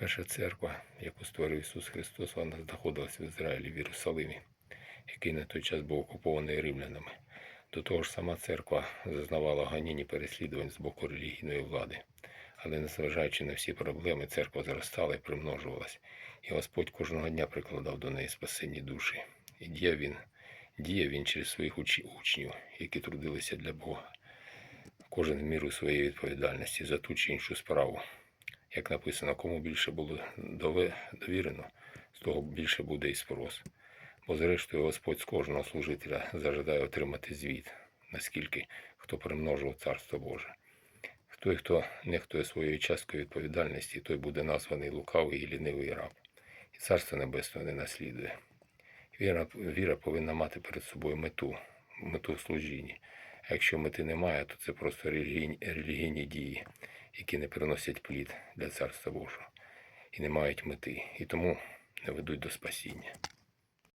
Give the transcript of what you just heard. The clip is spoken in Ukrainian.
Перша церква, яку створив Ісус Христос, вона знаходилась в Ізраїлі, в Єрусалимі, який на той час був окупований римлянами. До того ж, сама церква зазнавала ганінь і переслідувань з боку релігійної влади. Але незважаючи на всі проблеми, церква зростала і примножувалась, і Господь кожного дня прикладав до неї спасенні душі. І діяв він, діяв він через своїх учі- учнів, які трудилися для Бога. Кожен в міру своєї відповідальності за ту чи іншу справу. Як написано, кому більше було довірено, з того більше буде і спрос. Бо зрештою Господь з кожного служителя зажадає отримати звіт, наскільки хто примножив Царство Боже. Той, хто нехтує своєю часткою відповідальності, той буде названий лукавий і лінивий раб, і царство небесне не наслідує. Віра, віра повинна мати перед собою мету, мету в служінні. А якщо мети немає, то це просто релігійні, релігійні дії, які не приносять плід для царства Божого і не мають мети, і тому не ведуть до спасіння.